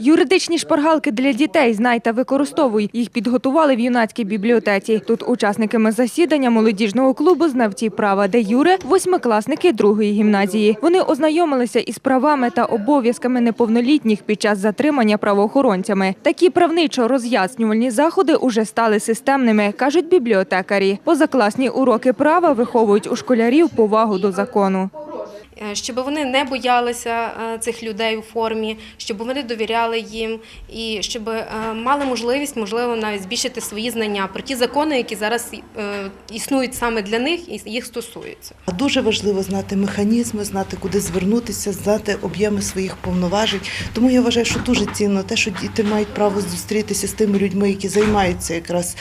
Юридичні шпаргалки для дітей знай та використовуй. Їх підготували в юнацькій бібліотеці. Тут учасниками засідання молодіжного клубу знавці права де юре восьмикласники другої гімназії. Вони ознайомилися із правами та обов'язками неповнолітніх під час затримання правоохоронцями. Такі правничо роз'яснювальні заходи уже стали системними, кажуть бібліотекарі. Позакласні уроки права виховують у школярів повагу до закону. Е, щоб вони не боялися е, цих людей у формі, щоб вони довіряли їм і щоб е, мали можливість, можливо, навіть збільшити свої знання про ті закони, які зараз існують саме для них і їх стосуються. Дуже важливо знати механізми, знати, куди звернутися, знати об'єми своїх повноважень. Тому я вважаю, що дуже цінно те, що діти мають право зустрітися з тими людьми, які займаються якраз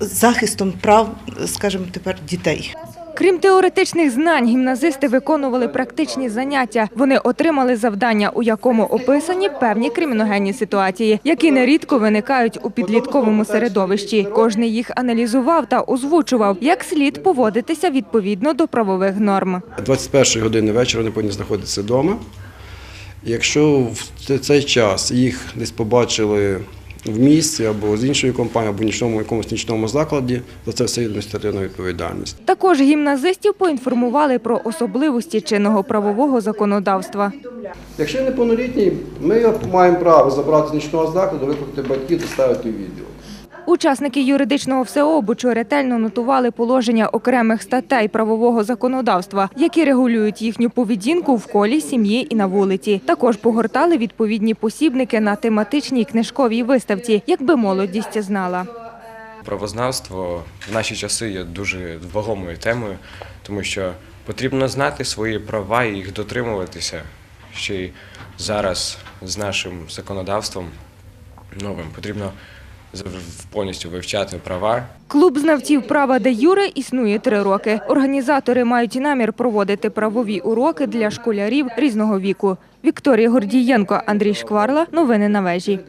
захистом прав, скажімо, тепер дітей. Крім теоретичних знань, гімназисти виконували практичні заняття. Вони отримали завдання, у якому описані певні криміногенні ситуації, які нерідко виникають у підлітковому середовищі. Кожний їх аналізував та озвучував, як слід поводитися відповідно до правових норм. 21 години вечора вони повинні знаходитися вдома. Якщо в цей час їх десь побачили в місті або з іншої компанії, або в нічному якомусь нічному закладі, за це все є адміністративна відповідальність. Також гімназистів поінформували про особливості чинного правового законодавства. Якщо неповнолітній, ми маємо право забрати з нічного закладу, викликати батьків, доставити у відділ. Учасники юридичного всеобучу ретельно нотували положення окремих статей правового законодавства, які регулюють їхню поведінку в колі сім'ї і на вулиці. Також погортали відповідні посібники на тематичній книжковій виставці, якби молодість знала. Правознавство в наші часи є дуже вагомою темою, тому що потрібно знати свої права і їх дотримуватися. Ще й зараз з нашим законодавством новим потрібно повністю вивчати права Клуб знавців права де юре існує три роки. Організатори мають намір проводити правові уроки для школярів різного віку. Вікторія Гордієнко, Андрій Шкварла. Новини на вежі.